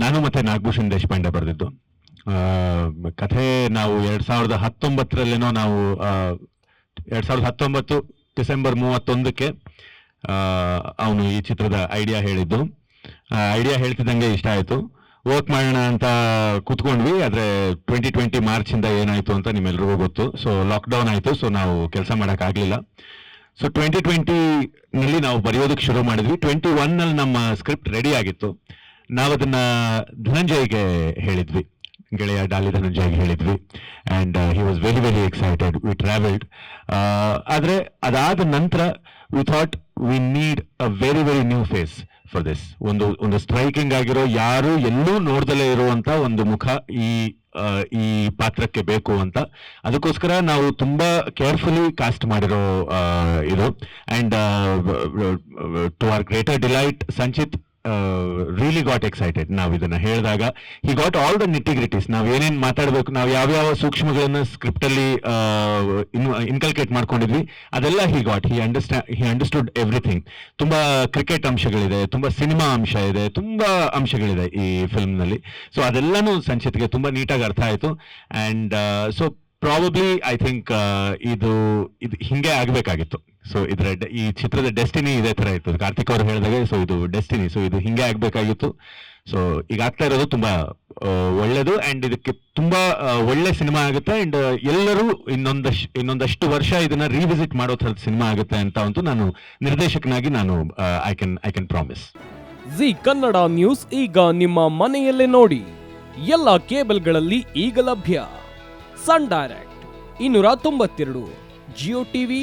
ನಾನು ಮತ್ತೆ ನಾಗಭೂಷಣ್ ದೇಶಪಾಂಡೆ ಬರೆದಿದ್ದು. ಕಥೆ ನಾವು ಎರಡ್ ಸಾವಿರದ ಹತ್ತೊಂಬತ್ತರಲ್ಲೇನೋ ನಾವು ಎರಡ್ ಸಾವಿರದ ಹತ್ತೊಂಬತ್ತು ಡಿಸೆಂಬರ್ ಮೂವತ್ತೊಂದಕ್ಕೆ ಅವನು ಈ ಚಿತ್ರದ ಐಡಿಯಾ ಹೇಳಿದ್ದು. ಐಡಿಯಾ ಹೇಳ್ತಿದ್ದಂಗೆ ಇಷ್ಟ ಆಯಿತು. ವರ್ಕ್ ಮಾಡೋಣ ಅಂತ ಕೂತ್ಕೊಂಡ್ವಿ, ಆದರೆ ಟ್ವೆಂಟಿ ಟ್ವೆಂಟಿ ಮಾರ್ಚಿಂದ ಏನಾಯಿತು ಅಂತ ನಿಮ್ಮೆಲ್ರಿಗೂ ಗೊತ್ತು. ಸೊ ಲಾಕ್ಡೌನ್ ಆಯಿತು ಸೊ ನಾವು ಕೆಲಸ ಮಾಡೋಕ್ಕಾಗಲಿಲ್ಲ ಸೊ ಟ್ವೆಂಟಿ ಟ್ವೆಂಟಿನಲ್ಲಿ ನಾವು ಬರೆಯೋದಕ್ಕೆ ಶುರು ಮಾಡಿದ್ವಿ. ಟ್ವೆಂಟಿ ಒನ್ನಲ್ಲಿ ನಮ್ಮ ಸ್ಕ್ರಿಪ್ಟ್ ರೆಡಿ ಆಗಿತ್ತು. ನಾವು ಅದನ್ನ ಧನಂಜಯ್ಗೆ ಹೇಳಿದ್ವಿ. ಗೆಳೆಯ ಡಾಲಿ ಧನಂಜಯ್ಗೆ ಹೇಳಿದ್ವಿ. And he was very very excited we travelled ಆದರೆ ಅದಾದ ನಂತರ we thought we need a very very new face for this ಒಂದು ಒಂದು ಸ್ಟ್ರೈಕಿಂಗ್ ಆಗಿರೋ, ಯಾರು ಎಲ್ಲೂ ನೋಡ್ದಲೇ ಇರುವಂತ ಒಂದು ಮುಖ ಈ ಈ ಪಾತ್ರಕ್ಕೆ ಬೇಕು ಅಂತ. ಅದಕ್ಕೋಸ್ಕರ ನಾವು ತುಂಬಾ ಕೇರ್ಫುಲಿ ಕಾಸ್ಟ್ ಮಾಡಿರೋ ಇದು. And to our greater delight Sanchith really got excited ನಾವು ಇದನ್ನ ಹೇಳಿದಾಗ he got all the nitty gritties ನಾವು ಏನೇನು ಮಾತಾಡಬೇಕು, ನಾವು ಯಾವ್ಯಾವ ಸೂಕ್ಷ್ಮಗಳನ್ನ ಸ್ಕ್ರಿಪ್ಟ್ ಅಲ್ಲಿ ಇನ್ಕಲ್ಕೇಟ್ ಮಾಡ್ಕೊಂಡಿದ್ವಿ, ಅದೆಲ್ಲ he got he understand he understood everything ತುಂಬಾ ಕ್ರಿಕೆಟ್ ಅಂಶಗಳಿದೆ, ತುಂಬಾ ಸಿನಿಮಾ ಅಂಶ ಇದೆ, ತುಂಬಾ ಅಂಶಗಳಿದೆ ಈ ಫಿಲ್ಮ್ನಲ್ಲಿ ಸೊ ಅದೆಲ್ಲಾನು ಸಂಚಿತ್ಗೆ ತುಂಬಾ ನೀಟಾಗಿ ಅರ್ಥ ಆಯ್ತು. And so probably I think ಇದು ಇದು ಹಿಂಗೆ ಆಗ್ಬೇಕಾಗಿತ್ತು. ಸೊ ಇದರ ಈ ಚಿತ್ರದ ಡೆಸ್ಟಿನಿ ಇದೇ ತರ ಇತ್ತು ಕಾರ್ತಿಕ್ ಅವರು ಹೇಳಿದಾಗ ಸೊ ಇದು ಡೆಸ್ಟಿನಿ ಸೊ ಇದು ಹಿಂಗೆ ಆಗ್ಬೇಕಾಗಿತ್ತು. ಸೊ ಈಗ ಆಗ್ತಾ ಇರೋದು ತುಂಬಾ ಒಳ್ಳೇದು ಅಂಡ್ ಇದಕ್ಕೆ ತುಂಬಾ ಒಳ್ಳೆ ಸಿನಿಮಾ ಆಗುತ್ತೆ ಅಂಡ್ ಎಲ್ಲರೂ ಇನ್ನೊಂದಷ್ಟು ಇನ್ನೊಂದಷ್ಟು ವರ್ಷ ಇದನ್ನ ರಿವಿಸಿಟ್ ಮಾಡೋ ಥರದ ಸಿನಿಮಾ ಆಗುತ್ತೆ ಅಂತ ಅಂತೂ ನಾನು ನಿರ್ದೇಶಕನಾಗಿ ನಾನು I can I can promise Zee Kannada news ಈಗ ನಿಮ್ಮ ಮನೆಯಲ್ಲೇ ನೋಡಿ. ಎಲ್ಲ ಕೇಬಲ್ಗಳಲ್ಲಿ ಈಗ ಲಭ್ಯ. ಸನ್ ಡೈರೆಕ್ಟ್ ಇನ್ನೂರ ತೊಂಬತ್ತೆರಡು ಜಿಯೋ ಟಿವಿ